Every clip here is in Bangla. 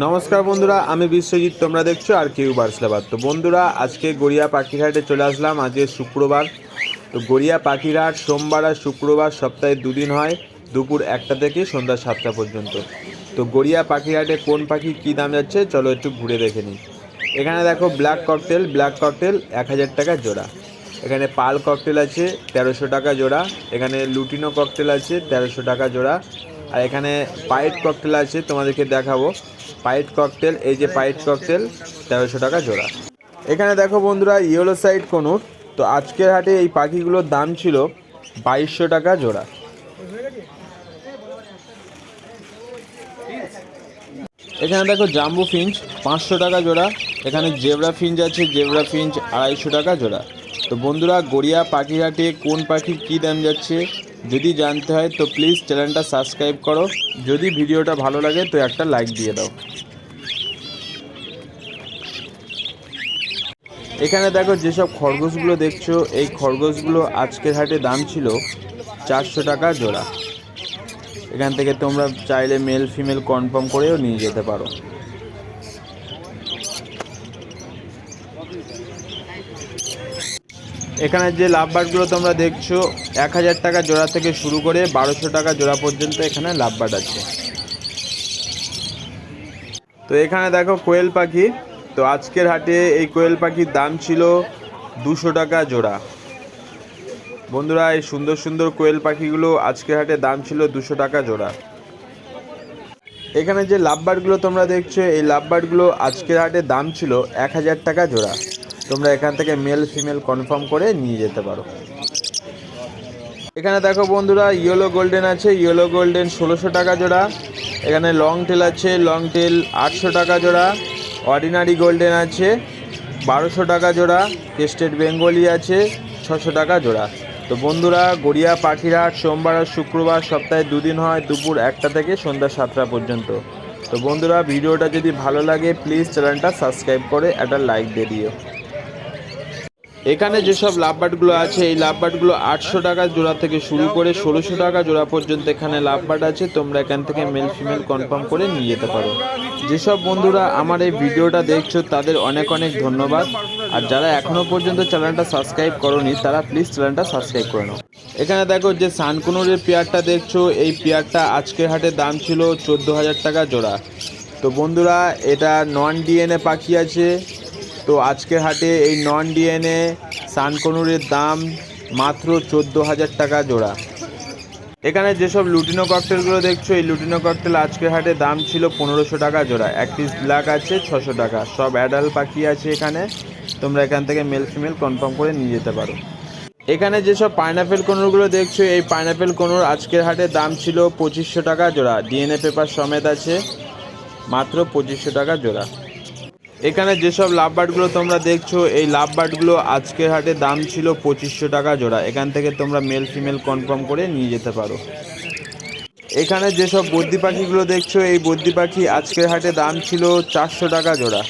নমস্কার বন্ধুরা, আমি বিশ্বজিৎ, তোমরা দেখছ আর কিউ বার্সলাবাদ। তো বন্ধুরা, আজকে গড়িয়া পাখিরহাটে চলে আসলাম, আজকে শুক্রবার। তো গড়িয়া পাখিরহাট সোমবার আর শুক্রবার সপ্তাহে দুদিন হয়, দুপুর একটা থেকে সন্ধ্যা সাতটা পর্যন্ত। তো গড়িয়া পাখিরহাটে কোন পাখি কী দাম যাচ্ছে, চলো একটু ঘুরে দেখে নিই। এখানে দেখো ব্ল্যাক ককটেল ব্ল্যাক ককটেল এক হাজার টাকা জোড়া। এখানে পাল ককটেল আছে তেরোশো টাকা জোড়া, এখানে লুটিনো ককটেল আছে তেরোশো টাকা জোড়া আর এখানে পাইট ককটেল আছে, তোমাদেরকে দেখাবো। পাইট ককটেল, এই যে পাইট ককটেল, তেরোশো টাকা জোড়া। এখানে দেখো বন্ধুরা, ইয়েলো সাইড কোনুর। তো আজকের হাটে এই পাখিগুলোর দাম ছিল বাইশশো টাকা জোড়া। এখানে দেখো জাম্বু ফিঞ্চ, পাঁচশো টাকা জোড়া। এখানে জেবরা ফিঞ্চ আছে, জেবরা ফিঞ্চ আড়াইশো টাকা জোড়া। তো বন্ধুরা, গড়িয়া পাখিহাটে কোন পাখির কী দাম যাচ্ছে? যদি জানতে হয়, তো প্লিজ চ্যানেলটা সাবস্ক্রাইব করো। যদি ভিডিওটা ভালো লাগে, তো একটা লাইক দিয়ে দাও। এখানে দেখো যেসব খরগোশগুলো দেখছ, এই খরগোশগুলো আজকের হাটে দাম ছিল চারশো টাকা জোড়া। এখান থেকে তোমরা চাইলে মেল ফিমেল কনফার্ম করেও নিয়ে যেতে পারো। এখানে যে লাভবার্ডগুলো তোমরা দেখছ, এক হাজার টাকা জোড়া থেকে শুরু করে বারোশো টাকা জোড়া পর্যন্ত এখানে লাভবার্ড আছে। তো এখানে দেখো কোয়েল পাখি। তো আজকের হাটে এই কোয়েল পাখির দাম ছিল দুশো টাকা জোড়া। বন্ধুরা, এই সুন্দর সুন্দর কোয়েল পাখিগুলো আজকের হাটে দাম ছিল দুশো টাকা জোড়া। এখানে যে লাভবার্ডগুলো তোমরা দেখছ, এই লাভবার্ডগুলো আজকের হাটে দাম ছিল এক হাজার টাকা জোড়া। তোমরা এখান থেকে মেল ফিমেল কনফার্ম করে নিয়ে যেতে পারো। এখানে দেখো বন্ধুরা ইয়েলো গোল্ডেন আছে ইয়েলো গোল্ডেন ষোলোশো টাকা জোড়া। এখানে লং টেল আছে লং টেল আটশো টাকা জোড়া। অর্ডিনারি গোল্ডেন আছে, বারোশো টাকা জোড়া। টেস্টেড বেঙ্গলি আছে, ছশো টাকা জোড়া। তো বন্ধুরা, গড়িয়া পাখিরহাট সোমবার আর শুক্রবার সপ্তাহে দুদিন হয়, দুপুর একটা থেকে সন্ধ্যা সাতটা পর্যন্ত। তো বন্ধুরা, ভিডিওটা যদি ভালো লাগে প্লিজ চ্যানেলটা সাবস্ক্রাইব করে একটা লাইক দিয়ে দিও। এখানে যেসব লাভবার্ডগুলো আছে, এই লাভবার্ডগুলো আটশো টাকা জোড়া থেকে শুরু করে ষোলোশো টাকা জোড়া পর্যন্ত এখানে লাভবার্ড আছে। তোমরা এখান থেকে মেল ফিমেল কনফার্ম করে নিয়ে যেতে পারো। যেসব বন্ধুরা আমার এই ভিডিওটা দেখছ, তাদের অনেক অনেক ধন্যবাদ। আর যারা এখনও পর্যন্ত চ্যানেলটা সাবস্ক্রাইব করনি, তারা প্লিজ চ্যানেলটা সাবস্ক্রাইব করে নাও। এখানে দেখো যে সানকুনুরের পেয়ারটা দেখছ, এই পেয়ারটা আজকের হাটে দাম ছিল চোদ্দ হাজার টাকা জোড়া। তো বন্ধুরা, এটা নন ডিএনএ পাখি আছে। তো আজকের হাটে এই নন ডিএনএ সানকনুরের দাম মাত্র চোদ্দ হাজার টাকা জোড়া। এখানে যেসব লুটিনো ককটেলগুলো দেখছ, এই লুটিনো ককটেল আজকের হাটে দাম ছিল পনেরোশো টাকা জোড়া। এক পিস ব্ল্যাক আছে, ছশো টাকা। সব অ্যাডাল্ট পাখি আছে এখানে। তোমরা এখান থেকে মেল ফিমেল কনফার্ম করে নিয়ে যেতে পারো। এখানে যেসব পাইনাপেল কোনোরগুলো দেখছ, এই পাইনাপেল কোনোর আজকের হাটে দাম ছিল পঁচিশশো টাকা জোড়া। ডিএনএ পেপার সমেত আছে, মাত্র পঁচিশশো টাকা জোড়া। এখানে যেসব লাভবার্ডগুলো তোমরা দেখছ, এই লাভবার্ডগুলো আজকের হাটে দাম ছিল পঁচিশশো টাকা জোড়া। এখান থেকে তোমরা মেল ফিমেল কনফার্ম করে নিয়ে যেতে পারো। এখানে যেসব বদ্যি পাখিগুলো দেখছ, এই বদ্যি পাখি আজকের হাটে দাম ছিল চারশো টাকা জোড়া।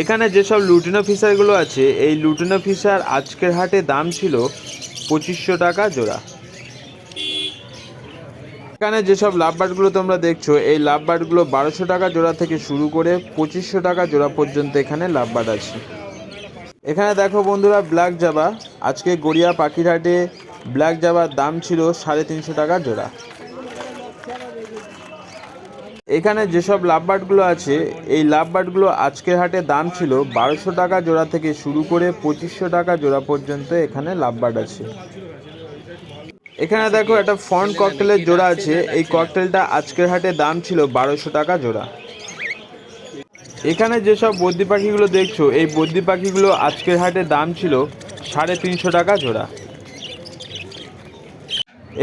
এখানে যেসব লুটিনো ফিশারগুলো আছে, এই লুটিনো ফিশার আজকের হাটে দাম ছিল পঁচিশশো টাকা জোড়া। এখানে যেসব লাভবার্ডগুলো তোমরা দেখছ, এই লাভবার্ডগুলো বারোশো টাকা জোড়া থেকে শুরু করে পঁচিশশো টাকা জোড়া পর্যন্ত এখানে লাভবার্ড আছে। এখানে দেখো বন্ধুরা, ব্ল্যাক জাবা। আজকে গড়িয়া পাখিরহাটে ব্ল্যাক জাবার দাম ছিল সাড়ে তিনশো টাকা জোড়া। এখানে যেসব লাভ লাভবার্ডগুলো আছে, এই লাভ লাভবার্ডগুলো আজকের হাটে দাম ছিল বারোশো টাকা জোড়া থেকে শুরু করে পঁচিশশো টাকা জোড়া পর্যন্ত এখানে লাভবার্ড আছে। এখানে দেখো একটা ফন্ট ককটেলের জোড়া আছে। এই ককটেলটা আজকের হাটে দাম ছিল বারোশো টাকা জোড়া। এখানে যেসব বদ্যি পাখিগুলো দেখছ এই বদ্যি পাখিগুলো আজকের হাটে দাম ছিল সাড়ে তিনশো টাকা জোড়া।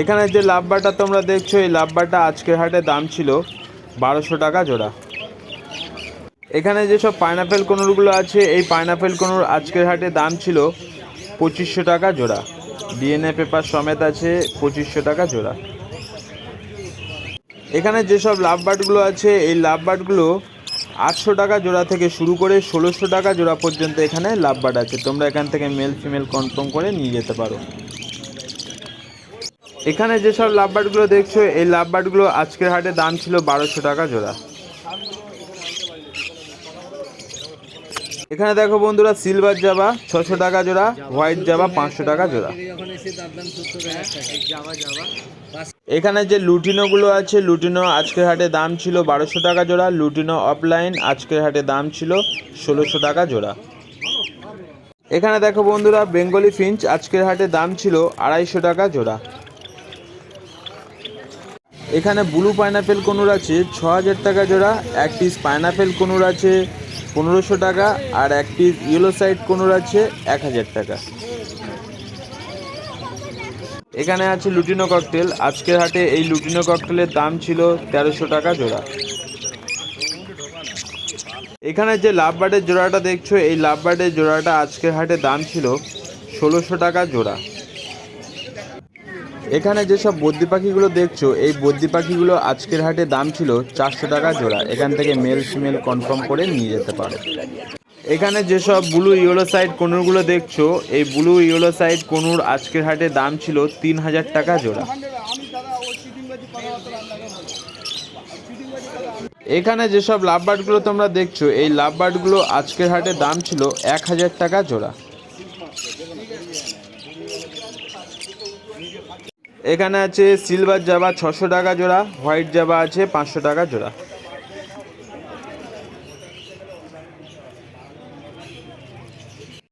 এখানে যে লাভবারটা তোমরা দেখছ এই লাভবারটা আজকের হাটে দাম ছিল বারোশো টাকা জোড়া। এখানে যেসব পাইনাপেল কোনোরগুলো আছে এই পাইনাপেল কোনোর আজকের হাটে দাম ছিল পঁচিশশো টাকা জোড়া। ডিএনএ পেপার সমেত আছে পঁচিশশো টাকা জোড়া। এখানে যেসব লাভ বার্ডগুলো আছে, এই লাভ বার্ডগুলো আটশো টাকা জোড়া থেকে শুরু করে ষোলোশো টাকা জোড়া পর্যন্ত এখানে লাভ বার্ড আছে। তোমরা এখান থেকে মেল ফিমেল কনফার্ম করে নিয়ে যেতে পারো। এখানে যেসব লাভ বার্ডগুলো দেখছ, এই লাভ বার্ডগুলো আজকের হাটে দাম ছিল বারোশো টাকা জোড়া। এখানে দেখো বন্ধুরা সিলভার জাবা ছশো টাকা জোড়া হোয়াইট জাবা, পাঁচশো টাকা জোড়া। এখানে যে লুটিনোগুলো আছে, লুটিনো আজকের হাটে দাম ছিল বারোশো টাকা জোড়া, লুটিনো অফলাইন আজকের হাটে দাম ছিল ষোলোশো টাকা জোড়া। এখানে দেখো বন্ধুরা, বেঙ্গলি ফিঞ্চ আজকের হাটে দাম ছিল আড়াইশো টাকা জোড়া। এখানে ব্লু পাইনাপেল কোনুর আছে, ছ হাজার টাকা জোড়া, এক পিস পাইনাপেল কোনুর আছে পনেরোশো টাকা আর এক পিস ইয়েলো সাইড কোনুর আছে এক হাজার টাকা। এখানে আছে লুটিনো ককটেল আজকের হাটে এই লুটিনো ককটেলের দাম ছিল তেরোশো টাকা জোড়া। এখানে যে লাভবার্ডের জোড়াটা দেখছ, এই লাভবার্ডের জোড়াটা আজকের হাটে দাম ছিল ষোলোশো টাকা জোড়া। এখানে যেসব বদ্যি পাখিগুলো দেখছ, এই বদ্যি পাখিগুলো আজকের হাটে দাম ছিল চারশো টাকা জোড়া। এখান থেকে মেল ফিমেল কনফার্ম করে নিয়ে যেতে পারো। এখানে যেসব ব্লু ইয়েলো সাইড কনুরগুলো দেখছ, এই ব্লু ইয়েলো সাইড কনুর আজকের হাটে দাম ছিল তিন হাজার টাকা জোড়া। এখানে যেসব লাভবার্ডগুলো তোমরা দেখছ, এই লাভবার্ডগুলো আজকের হাটে দাম ছিল এক হাজার টাকা জোড়া। এখানে আছে সিলভার জাবা ছশো টাকা জোড়া হোয়াইট জাবা আছে পাঁচশো টাকা জোড়া।